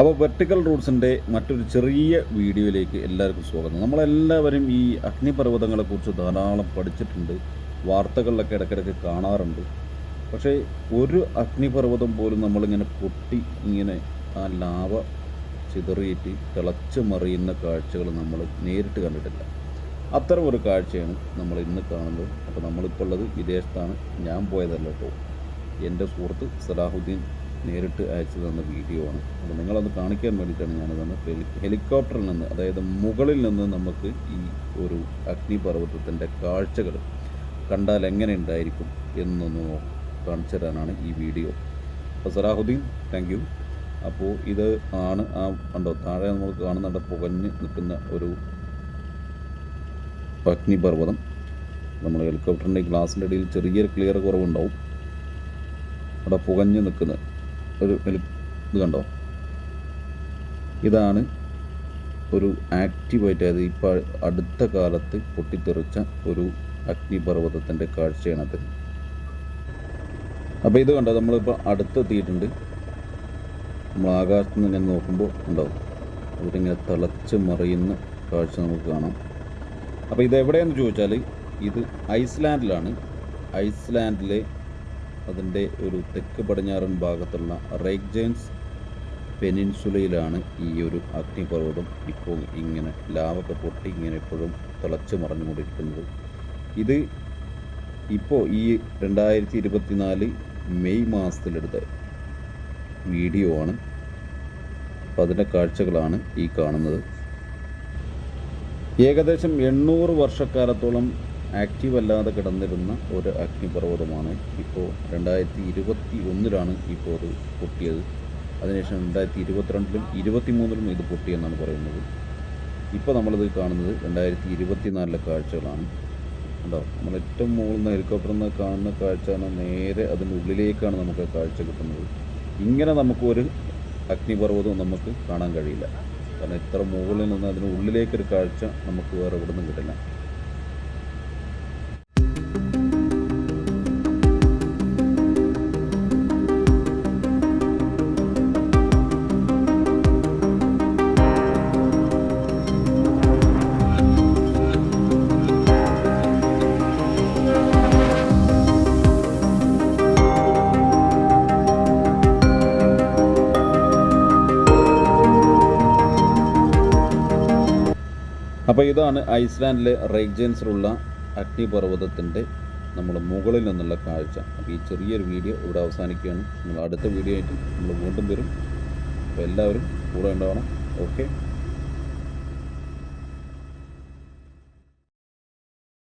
അപ്പോൾ വെർട്ടിക്കൽ റൂട്ട്സിന്റെ മറ്റൊരു ചെറിയ വീഡിയോയിലേക്ക് എല്ലാവർക്കും സ്വാഗതം. നമ്മളെല്ലാവരും ഈ അഗ്നിപർവതങ്ങളെക്കുറിച്ച് ധാരാളം പഠിച്ചിട്ടുണ്ട്. വാർത്തകളിലൊക്കെ ഇടയ്ക്കിടയ്ക്ക് കാണാറുണ്ട്. പക്ഷേ ഒരു അഗ്നിപർവതം പോലും നമ്മളിങ്ങനെ പൊട്ടി ഇങ്ങനെ ആ ലാവ ചിതറിയിട്ട് തിളച്ച് മറിയുന്ന കാഴ്ചകൾ നമ്മൾ നേരിട്ട് കണ്ടിട്ടില്ല. അത്തരം ഒരു കാഴ്ചയാണ് നമ്മൾ ഇന്ന് കാണുന്നത്. അപ്പോൾ നമ്മളിപ്പോൾ ഉള്ളത് വിദേശത്താണ്. ഞാൻ പോയതല്ല കേട്ടോ എന്റെ സുഹൃത്ത് സലാഹുദ്ദീൻ നേരിട്ട് അയച്ചു തന്ന വീഡിയോ ആണ്. അപ്പോൾ നിങ്ങളത് കാണിക്കാൻ വേണ്ടിയിട്ടാണ് ഞാനത് ഹെലി ഹെലികോപ്റ്ററിൽ നിന്ന് അതായത് മുകളിൽ നിന്ന് നമുക്ക് ഈ ഒരു അഗ്നിപർവതത്തിന്റെ കാഴ്ചകൾ കണ്ടാൽ എങ്ങനെ ഉണ്ടായിരിക്കും എന്നൊന്ന് കാണിച്ചു തരാനാണ് ഈ വീഡിയോ. അപ്പോൾ സലാഹുദ്ദീൻ താങ്ക് യു അപ്പോൾ ഇത് ആണ് ആ കണ്ടോ താഴെ നമ്മൾ കാണുന്നുണ്ട് പുകഞ്ഞ് നിൽക്കുന്ന ഒരു അഗ്നിപർവതം. നമ്മൾ ഹെലികോപ്റ്ററിന്റെ ഗ്ലാസിന്റെ ഇടയിൽ ചെറിയൊരു ക്ലിയർ കുറവുണ്ടാവും. അവിടെ പുകഞ്ഞ് നിൽക്കുന്ന ഒരു ഇത് കണ്ടോ? ഇതാണ് ഒരു ആക്റ്റീവായിട്ട് അതായത് ഇപ്പോൾ അടുത്ത കാലത്ത് പൊട്ടിത്തെറിച്ച ഒരു അഗ്നിപർവതത്തിന്റെ കാഴ്ചയാണത്. അപ്പോൾ ഇത് കണ്ടോ? നമ്മളിപ്പോൾ അടുത്തെത്തിയിട്ടുണ്ട്. നമ്മൾ ആകാശത്ത് നിന്ന് ഇങ്ങനെ നോക്കുമ്പോൾ ഉണ്ടാവും അവരിങ്ങനെ തിളച്ച് മറിയുന്ന കാഴ്ച നമുക്ക് കാണാം. അപ്പോൾ ഇത് എവിടെയെന്ന് ചോദിച്ചാൽ ഇത് ഐസ്ലാൻഡിലാണ്. ഐസ്ലാൻഡിലെ അതിന്റെ ഒരു തെക്ക് പടിഞ്ഞാറൻ ഭാഗത്തുള്ള റേഗ്ജൻസ് പെനിൻസുലയിലാണ് ഈ ഒരു അഗ്നിപർവതം ഇപ്പോൾ ഇങ്ങനെ ലാവൊക്കെ പൊട്ടി ഇങ്ങനെ എപ്പോഴും തിളച്ച് മറഞ്ഞുകൊണ്ടിരിക്കുന്നത്. ഇത് ഇപ്പോൾ ഈ രണ്ടായിരത്തി ഇരുപത്തിനാല് മെയ് മാസത്തിലെടുത്ത വീഡിയോ ആണ്. അപ്പോൾ അതിന്റെ കാഴ്ചകളാണ് ഈ കാണുന്നത്. ഏകദേശം എണ്ണൂറ് വർഷക്കാലത്തോളം ആക്റ്റീവ് അല്ലാതെ കിടന്നിരുന്ന ഒരു അഗ്നിപർവതമാണ് ഇപ്പോൾ രണ്ടായിരത്തി ഇരുപത്തി ഒന്നിലാണ് ഇപ്പോൾ അത് പൊട്ടിയത്. അതിനുശേഷം രണ്ടായിരത്തി ഇരുപത്തിരണ്ടിലും ഇരുപത്തി മൂന്നിലും ഇത് പൊട്ടിയെന്നാണ് പറയുന്നത്. ഇപ്പോൾ നമ്മളിത് കാണുന്നത് രണ്ടായിരത്തി ഇരുപത്തിനാലിലെ കാഴ്ചകളാണ്. ഉണ്ടോ നമ്മൾ ഏറ്റവും മുകളിൽ നിന്ന് ഹെലികോപ്റ്ററിൽ നിന്ന് കാണുന്ന കാഴ്ച പറഞ്ഞാൽ നേരെ അതിന്റെ ഉള്ളിലേക്കാണ് നമുക്ക് കാഴ്ച കിട്ടുന്നത്. ഇങ്ങനെ നമുക്കൊരു അഗ്നിപർവതവും നമുക്ക് കാണാൻ കഴിയില്ല. കാരണം ഇത്ര മുകളിൽ നിന്ന് അതിന് ഉള്ളിലേക്കൊരു കാഴ്ച നമുക്ക് വേറെ എവിടെ നിന്നും കിട്ടില്ല. അപ്പോൾ ഇതാണ് ഐസ്ലാൻഡിലെ റേഗ്ജൻസിലുള്ള അഗ്നിപർവതത്തിന്റെ നമ്മൾ മുകളിൽ നിന്നുള്ള കാഴ്ച. അപ്പോൾ ഈ ചെറിയൊരു വീഡിയോ ഇവിടെ അവസാനിക്കുകയാണ്. നമ്മൾ അടുത്ത വീഡിയോ ആയിട്ട് നമ്മൾ വീണ്ടും വരും. അപ്പോൾ എല്ലാവരും കൂടെ ഉണ്ടാവണം. ഓക്കെ?